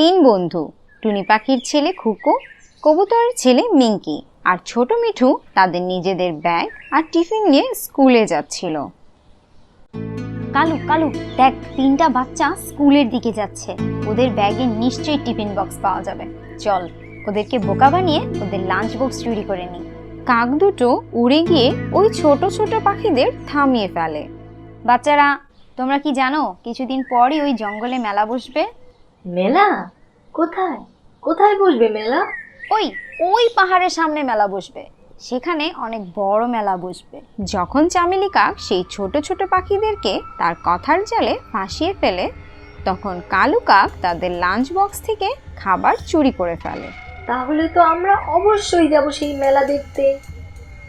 তিন বন্ধু, টুনি পাখির ছেলে খুকু, কবুতরের ছেলে মিঙ্কি আর ছোট মিঠু তাদের নিজেদের ব্যাগ আর টিফিন নিয়ে স্কুলে যাচ্ছিল। কালু কালু, দেখ, তিনটা বাচ্চা স্কুলের দিকে যাচ্ছে। ওদের ব্যাগে নিশ্চয়ই টিফিন বক্স পাওয়া যাবে। চল, ওদেরকে বোকা বানিয়ে ওদের লাঞ্চ বক্স চুরি করে নিই কাক দুটো উড়ে গিয়ে ওই ছোট ছোট পাখিদের থামিয়ে ফেলে। বাচ্চারা, তোমরা কি জানো, কিছুদিন পরই ওই জঙ্গলে মেলা বসবে? মেলা? কোথায়? কোথায় বসবে মেলা? ওই ওই পাহাড়ের সামনে মেলা বসবে। সেখানে অনেক বড় মেলা বসবে। যখন চামেলি কাক সেই ছোট ছোট পাখিদেরকে তার কথার জালে ফাঁসিয়ে ফেলে তখন কালু কাক তাদের লাঞ্চ বক্স থেকে খাবার চুরি করে ফেলে। তাহলে তো আমরা অবশ্যই যাব সেই মেলা দেখতে।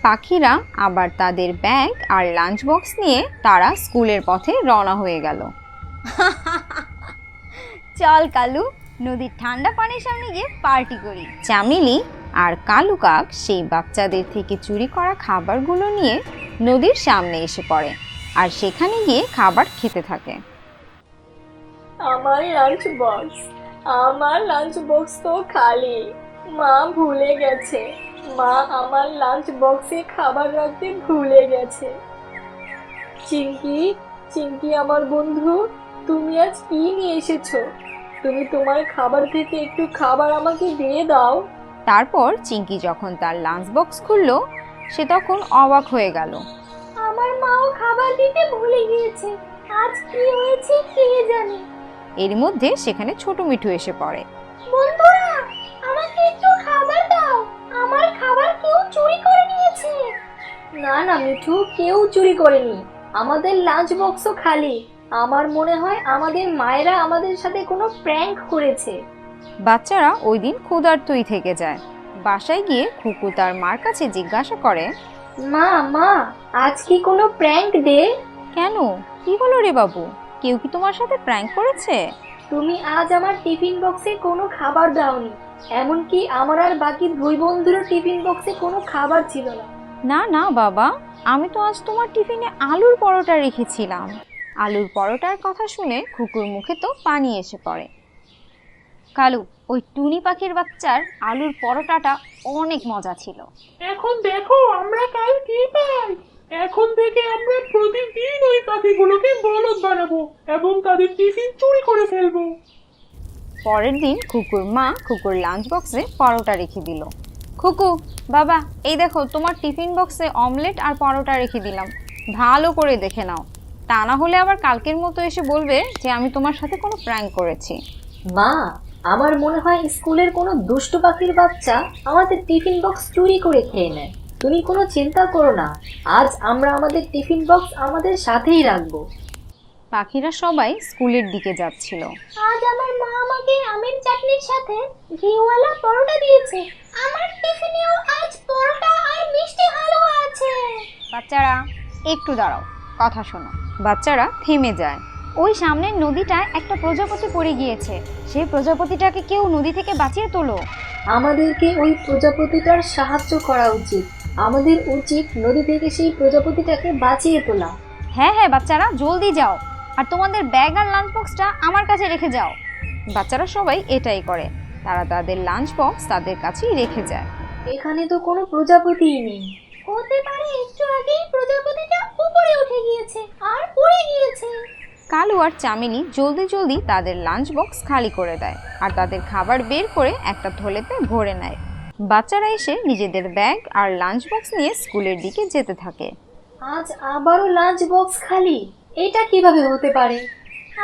পাখিরা আবার তাদের ব্যাগ আর লাঞ্চ বক্স নিয়ে তারা স্কুলের পথে রওনা হয়ে গেল। চল কালু, নদীর ঠান্ডা পানির সামনে গিয়ে পার্টি করি। চামেলি আর কালু কাক সেই বাচ্চাদের থেকে চুরি করা খাবারগুলো নিয়ে নদীর সামনে এসে পড়ে আর সেখানে গিয়ে খাবার খেতে থাকে। আমার লাঞ্চ বক্স আমার লাঞ্চ বক্স তো খালি। মা ভুলে গেছে। মা আমার লাঞ্চ বক্সে খাবার রাখতে ভুলে গেছে। চিঙ্কি চিঙ্কি আমার বন্ধু। তুমি আজ কি নিয়ে এসেছ? তুমি তোমার খাবার থেকে একটু খাবার আমাকে দিয়ে দাও। তারপর চিঙ্কি যখন তার লাঞ্চ বক্স খুললো সে তখন অবাক হয়ে গেল। আমার মাও খাবার দিতে ভুলে গিয়েছে। আজ কি হয়েছে কে জানে? এর মধ্যে সেখানে ছোট মিঠু এসে পড়ে। বন্ধুরা আমাকে একটু খাবার দাও। আমার খাবার কেউ চুরি করে নিয়েছে। না না মিঠু কেউ চুরি করেনি। আমাদের লাঞ্চ বক্সও খালি। আমার মনে হয় আমাদের মায়েরা আমাদের সাথে কোনো প্র্যাঙ্ক করেছে। বাচ্চারা ওই দিন ক্ষুধার্তই থেকে যায়। বাসায় গিয়ে খুকু তার মার কাছে জিজ্ঞাসা করে মা মা আজ কি কোনো প্র্যাঙ্ক ডে কেন? কি হলো রে বাবু? কেউ কি তোমার সাথে প্র্যাঙ্ক করেছে? তুমি আজ আমার টিফিন বক্সে কোনো খাবার দাওনি। এমনকি আমার আর বাকি দুই বন্ধুরও টিফিন বক্সে কোনো খাবার ছিল না। না না বাবা। আমি তো আজ তোমার টিফিনে আলুর পরোটা রেখেছিলাম। আলুর পরোটার কথা শুনে খুকুর মুখে তো পানি এসে পড়ে। কালু ওই টুনি পাখির বাচ্চার আলুর পরোটাটা অনেক মজা ছিল। এখন দেখো আমরা কাল কি পাই? এখন থেকে আমরা প্রতিদিন ওই পাখিগুলোকে বলদ বানাবো এবং তাদের টিফিন চুরি করে ফেলব। পরের দিন খুকুর মা খুকুর লাঞ্চ বক্সে পরোটা রেখে দিল। খুকু বাবা এই দেখো তোমার টিফিন বক্সে অমলেট আর পরোটা রেখে দিলাম। ভালো করে দেখে নাও। তা না হলে আবার কালকের মতো এসে বলবে যে আমি তোমার সাথে কোনো প্র্যাঙ্ক করেছি। মা আমার মনে হয় স্কুলের কোনো দুষ্টু পাখির বাচ্চা আমাদের টিফিন বক্স চুরি করে খেয়ে নেয়। তুমি কোনো চিন্তা করো না আজ আমরা আমাদের টিফিন বক্স আমাদের সাথেই রাখব। পাখিরা সবাই স্কুলের দিকে যাচ্ছিল। আজ আমার মা আমাকে আমের চাটনির সাথে ঘিওয়ালা পরোটা দিয়েছে। আমার টিফিনেও আজ পরোটা আর মিষ্টি হালুয়া আছে। বাচ্চারা একটু দাঁড়াও কথা শোনো। বাচ্চারা থেমে যায়। ওই সামনের নদীটায় একটা প্রজাপতি পড়ে গিয়েছে। সেই প্রজাপতিটাকে কেউ নদী থেকে বাঁচিয়ে তোলো। আমাদেরকে ওই প্রজাপতিটার সাহায্য করা উচিত। আমাদের উচিত নদী থেকে সেই প্রজাপতিটাকে বাঁচিয়ে তোলা। হ্যাঁ হ্যাঁ বাচ্চারা জলদি যাও। আর তোমাদের ব্যাগ আর লাঞ্চ বক্সটা আমার কাছে রেখে যাও। বাচ্চারা সবাই এটাই করে। তারা তাদের লাঞ্চ বক্স তাদের কাছেই রেখে যায়। এখানে তো কোনো প্রজাপতিই নেই। হতে পারে একটু আগেই প্রজাপতিটা উপরে উঠে গিয়েছে আর গিয়েছে। কালু আর চামেলি জলদি জলদি তাদের লাঞ্চ বক্স খালি করে দেয় আর তাদের খাবার বের করে একটা থলেতে ভরে নেয়। বাচ্চারা এসে নিজেদের ব্যাগ আর লাঞ্চ বক্স নিয়ে স্কুলের দিকে যেতে থাকে। আজ আবারও লাঞ্চ বক্স খালি। এটা কীভাবে হতে পারে?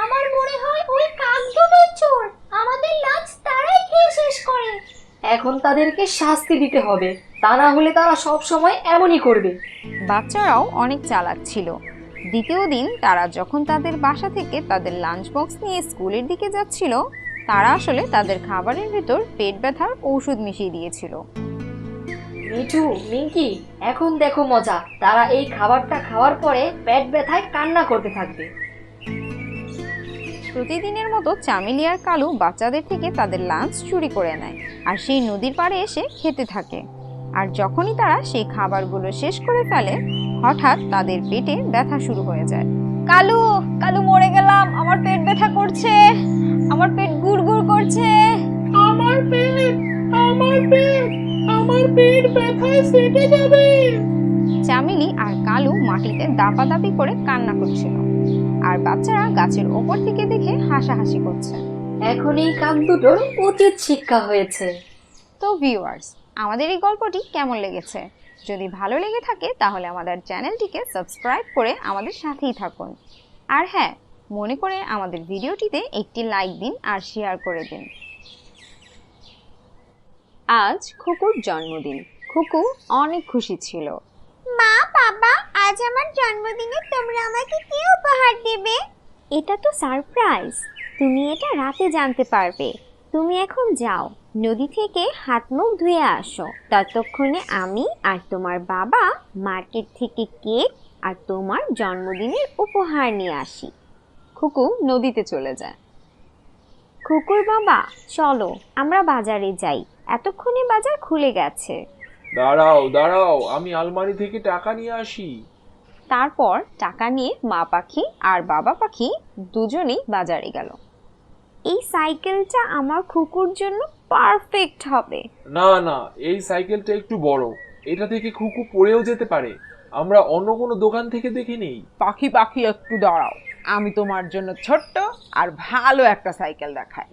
আমার মনে হয় ওই কাক দুটোই চোর। আমাদের লাঞ্চ তারাই খেয়ে শেষ করে। এখন তাদেরকে শাস্তি দিতে হবে। তা না হলে তারা সব সময় এমনই করবে। বাচ্চারাও অনেক চালাক ছিল। দ্বিতীয় দিন তারা যখন তাদের বাসা থেকে তাদের লাঞ্চ বক্স নিয়ে স্কুলের দিকে যাচ্ছিল তারা আসলে তাদের খাবারের ভেতর পেট ব্যথার ঔষধ মিশিয়ে দিয়েছিল। মিঠু মিঙ্কি এখন দেখো মজা। তারা এই খাবারটা খাওয়ার পরে পেট ব্যথায় কান্না করতে থাকবে। প্রতিদিনের মতো চামেলি আর কালু বাচ্চাদের থেকে তাদের লাঞ্চ চুরি করে নেয় আর সেই নদীর পাড়ে এসে খেতে থাকে। আর যখনই তারা সেই খাবারগুলো শেষ করে ফেলে হঠাৎ তাদের পেটে ব্যথা শুরু হয়ে যায়। কালু কালু মরে গেলাম আমার পেট ব্যথা করছে আমার পেট গুড়গুড় করছে। আমার পেট আমার পেট আমার পেট ব্যথায় সেটে যাবে। চামেলি আর কালু মাটিতে দাপাদাপি করে কান্না করছিল। আর বাচ্চারা গাছের ওপর থেকে দেখে হাসাহাসি করছে। এখন এই কাক দুটোর উচিত শিক্ষা হয়েছে। তো ভিউয়ার্স আমাদের এই গল্পটি কেমন লেগেছে? যদি ভালো লেগে থাকে তাহলে আমাদের চ্যানেলটিকে সাবস্ক্রাইব করে আমাদের সাথেই থাকুন। আর হ্যাঁ মনে করে আমাদের ভিডিওটিতে একটি লাইক দিন আর শেয়ার করে দিন। আজ খুকুর জন্মদিন। খুকু অনেক খুশি ছিল। মা, বাবা, আজ আমার জন্মদিনে তোমরা আমাকে কি উপহার দেবে? এটা তো সারপ্রাইজ তুমি এটা রাতে জানতে পারবে। তুমি এখন যাও। নদী থেকে হাত মুখ ধুয়ে আসো। ততক্ষণে আমি আর তোমার বাবা মার্কেট থেকে কেক আর তোমার জন্মদিনের উপহার নিয়ে আসি। খুকু নদীতে চলে যায়। খুকুর বাবা, চলো, আমরা বাজারে যাই। এতক্ষণে বাজার খুলে গেছে। দাঁড়াও দাঁড়াও আমি আলমারি থেকে টাকা নিয়ে আসি। তারপর টাকা নিয়ে মা পাখি আর বাবা পাখি দুজনেই বাজারে গেল। এই সাইকেলটা আমার কুকুর জন্য পারফেক্ট হবে। না না এই সাইকেলটা একটু বড়। এটা থেকে খুকু পড়েও যেতে পারে। আমরা অন্য কোনো দোকান থেকে দেখে নেই। পাখি পাখি একটু দাঁড়াও। আমি তোমার জন্য ছোট্ট আর ভালো একটা সাইকেল দেখাই।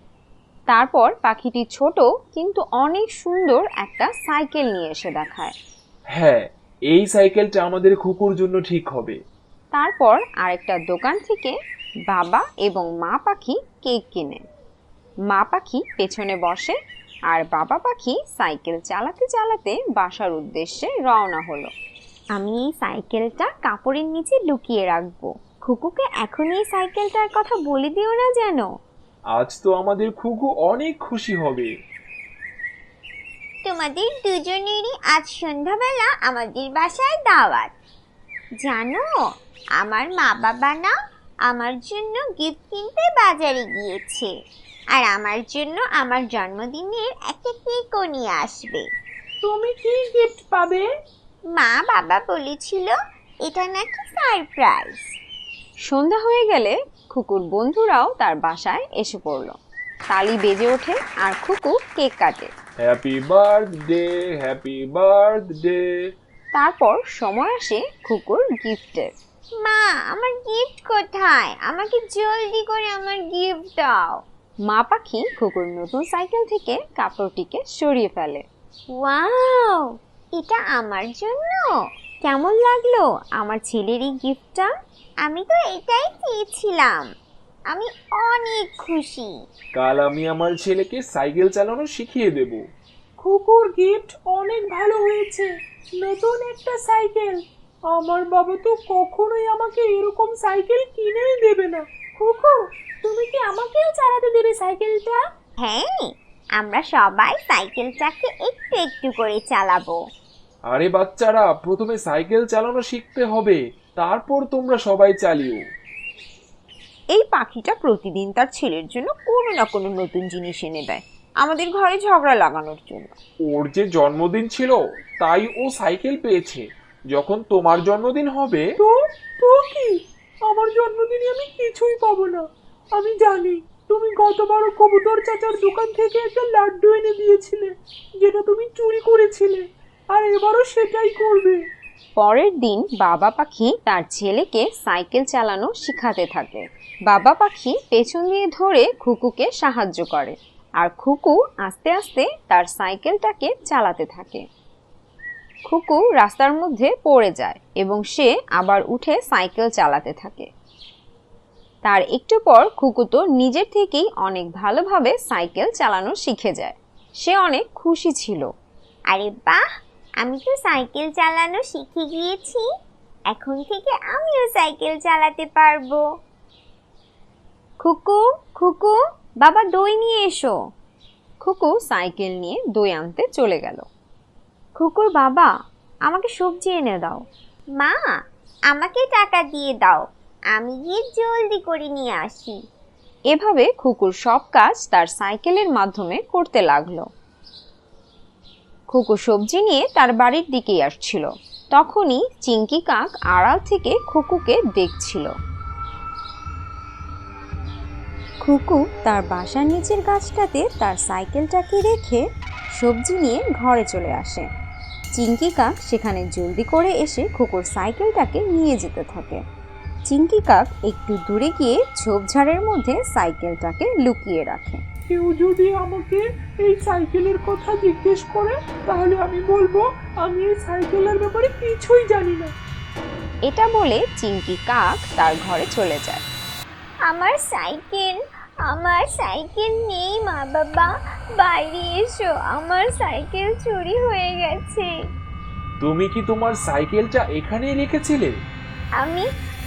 তারপর পাখিটি ছোট কিন্তু অনেক সুন্দর একটা সাইকেল নিয়ে এসে দেখায়। হ্যাঁ এই সাইকেলটা আমাদের খুকুর জন্য ঠিক হবে। তারপর আরেকটা দোকান থেকে বাবা এবং মা পাখি কেক কিনে। মা পাখি পেছনে বসে আর বাবা পাখি সাইকেল চালাতে চালাতে বাসার উদ্দেশ্যে রওনা হলো। আমি এই সাইকেলটা কাপড়ের নিচে লুকিয়ে রাখব। খুকুকে এখনই এই সাইকেলটার কথা বলে দিও না যেন। আজ তো আমাদের খুকু অনেক খুশি হবে। তোমাদের দুজনেরই আজ সন্ধ্যাবেলা আমাদের বাসায় দাওয়াত। জানো আমার মা বাবা না আমার জন্য গিফট কিনতে বাজারে গিয়েছে। আর আমার জন্য আমার জন্মদিনের একটা কেকও নিয়ে আসবে। তুমি কি গিফট পাবে? মা বাবা বলেছিল এটা নাকি সারপ্রাইজ। সন্ধ্যা হয়ে গেলে খুকুর বন্ধুরাও তার বাসায় এসে পড়ল। তালি বেজে ওঠে আর খুকু কেক কাটে। হ্যাপি বার্থডে হ্যাপি বার্থডে তারপর সময় আসে খুকুর গিফটের। মা আমার গিফট কোথায়? আমাকে জলদি করে আমার গিফট দাও। মা পাখি খুকুর নতুন সাইকেল থেকে কাপড়টিকে সরিয়ে ফেলে। ওয়াও এটা আমার জন্য। কেমন লাগল আমার ছেলের এই গিফটটা আমি তো এটাই চেয়েছিলাম। আমি অনেক খুশি। কাল আমি আমার ছেলেকে সাইকেল চালানো শিখিয়ে দেব। খুকুর গিফট অনেক ভালো হয়েছে। নতুন একটা সাইকেল। আমার বাবা তো কখনোই আমাকে এরকম সাইকেল কিনেই দেবে না। খুকু তুমি কি আমাকেও চালাতে দেবে সাইকেলটা? হ্যাঁ আমরা সবাই সাইকেলটাকে একটু একটু করে চালাবো। আরে বাচ্চারা প্রথমে সাইকেল চালানো শিখতে হবে তারপর তোমরা সবাই চালিও। এই পাখিটা প্রতিদিন তার ছেলের জন্য কোনো না কোনো নতুন জিনিস এনে দেয় আমাদের ঘরে ঝগড়া লাগানোর জন্য। ওর যে জন্মদিন ছিল তাই ও সাইকেল পেয়েছে। যখন তোমার জন্মদিন হবে তো তো কি? আমার জন্মদিনে আমি কিছুই পাবো না। আমি জানি তুমি গতবার কবুতর চাচার দোকান থেকে একটা লাড্ডু এনে দিয়েছিলে যেটা তুমি চুরি করেছিলে। আর এবারও সেটাই করবে। পরের দিন বাবা পাখি তার ছেলেকে সাইকেল চালানো শিখাতে থাকে। বাবা পাখি পেছন দিয়ে ধরে খুকুকে সাহায্য করে আর খুকু আস্তে আস্তে তার সাইকেলটাকে চালাতে থাকে। খুকু রাস্তার মধ্যে পড়ে যায় এবং সে আবার উঠে সাইকেল চালাতে থাকে। তার একটু পর খুকু তো নিজের থেকেই অনেক ভালোভাবে সাইকেল চালানো শিখে যায়। সে অনেক খুশি ছিল। আরে বাহ! আমি তো সাইকেল চালানো শিখে গিয়েছি। এখন থেকে আমিও সাইকেল চালাতে পারব। খুকু খুকু বাবা দই নিয়ে এসো। খুকু সাইকেল নিয়ে দই আনতে চলে গেল। খুকুর বাবা আমাকে সবজি এনে দাও। মা আমাকে টাকা দিয়ে দাও। আমি গিয়ে জলদি করে নিয়ে আসি। এভাবে খুকুর সব কাজ তার সাইকেলের মাধ্যমে করতে লাগল। খুকু সবজি নিয়ে তার বাড়ির দিকেই আসছিল। তখনই চিংকি কাক আড়াল থেকে খুকুকে দেখছিল। খুকু তার বাসার নিচের গাছটাতে তার সাইকেলটাকে রেখে সবজি নিয়ে ঘরে চলে আসে। চিঙ্কি কাক সেখানে জলদি করে এসে খুকুর সাইকেলটাকে নিয়ে যেতে থাকে। চিঙ্কি কাক একটু দূরে গিয়ে ঝোপঝাড়ের মধ্যে সাইকেলটাকে লুকিয়ে রাখে। কেউ যদি আমাকে এই সাইকেলের কথা জিজ্ঞেস করে তাহলে আমি বলব আমি এই সাইকেলের ব্যাপারে কিছুই জানি না। এটা বলে চিঙ্কি কাক তার ঘরে চলে যায়। আমার সাইকেল আমার সাইকেল নেই মা বাবা। বাইরে এসো আমার সাইকেল চুরি হয়ে গেছে। তুমি কি তোমার সাইকেলটা এখানেই রেখেছিলে? আমি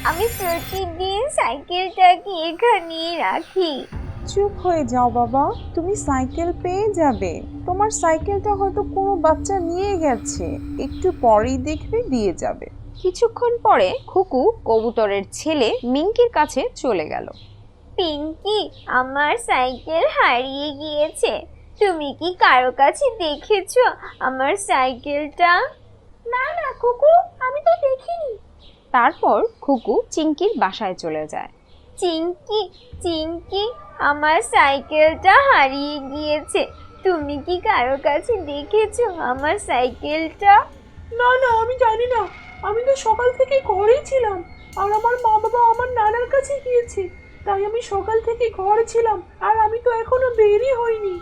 আমি প্রতিদিন সাইকেলটাকে এখানেই রাখি। চুপ হয়ে যাও বাবা তুমি সাইকেল পেয়ে যাবে। তোমার সাইকেলটা হয়তো কোনো বাচ্চা নিয়ে গেছে একটু পরেই দেখবে দিয়ে যাবে। কিছুক্ষণ পরে খুকু কবুতরের ছেলে মিঙ্কির কাছে চলে গেল। পিঙ্কি আমার সাইকেল হারিয়ে গিয়েছে। তুমি কি কারও কাছে দেখেছ আমার সাইকেলটা? না না খুকু আমি তো দেখিনি। তারপর খুকু চিঙ্কির বাসায় চলে যায়। চিঙ্কি চিঙ্কি আমার সাইকেলটা হারিয়ে গিয়েছে। তুমি কি কারও কাছে দেখেছ আমার সাইকেলটা? না না আমি জানি না। আমি তো সকাল থেকে ঘরেই ছিলাম। আর আমার মা বাবা আমার নানার কাছে গিয়েছে। তাই আমি সকাল থেকে ঘরে ছিলাম আর আমি তো এখনও বেরই হইনি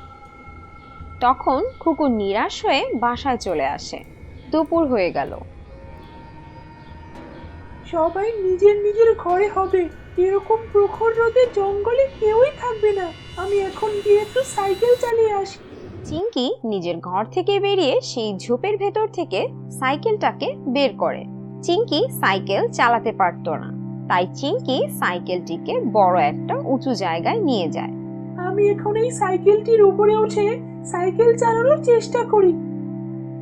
তখন খুকু নিরাশ হয়ে বাসায় চলে আসে। দুপুর হয়ে গেল। সবাই নিজের নিজের ঘরে হবে। এরকম প্রখর রোদে জঙ্গলে কেউই থাকবে না। আমি এখন গিয়ে একটু সাইকেল চালিয়ে আসি। চিঙ্কি নিজের ঘর থেকে বেরিয়ে সেই ঝোপের ভেতর থেকে সাইকেলটাকে বের করে। চিঙ্কি সাইকেল চালাতে পারতো না। তাই চিঙ্কি সাইকেলটিকে বড় একটা উঁচু জায়গায় নিয়ে যায়। আমি এখন এই সাইকেলটির উপরে উঠে সাইকেল চালানোর চেষ্টা করি।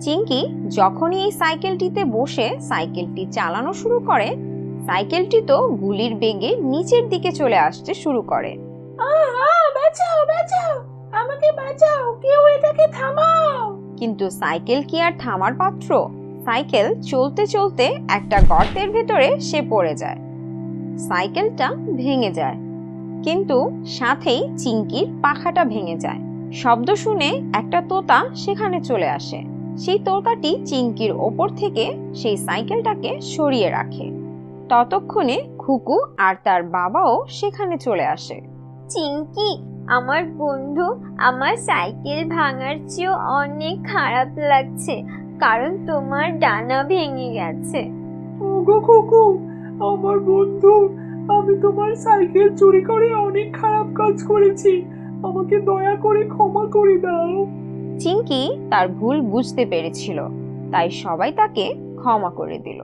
চিঙ্কি যখনই এই সাইকেলটিতে বসে সাইকেলটি চালানো শুরু করে সাইকেলটি তো গুলির বেগে নিচের দিকে চলে আসতে শুরু করে। বাঁচাও বাঁচাও আমাকে বাঁচাও কেউ এটাকে থামাও। কিন্তু সাইকেল কি আর থামার পাত্র? সাইকেল চলতে চলতে একটা গর্তের ভেতরে সে পড়ে যায়। সাইকেলটা ভেঙে যায় কিন্তু সাথেই চিঙ্কির পাখাটা ভেঙে যায়। শব্দ শুনে একটা তোতা সেখানে চলে আসে। সেই তোতাটি চিঙ্কির ওপর থেকে সেই সাইকেলটাকে সরিয়ে রাখে। ততক্ষণে খুকু আর তার বাবাও সেখানে চলে আসে। চিঙ্কি আমার বন্ধু আমার সাইকেল ভাঙার চেয়েও অনেক খারাপ লাগছে কারণ তোমার ডানা ভেঙে গেছে। ওগো কুকু আমার বন্ধু আমি তোমার সাইকেল চুরি করে অনেক খারাপ কাজ করেছি আমাকে দয়া করে ক্ষমা করে দাও। চিঙ্কি তার ভুল বুঝতে পেরেছিল তাই সবাই তাকে ক্ষমা করে দিল।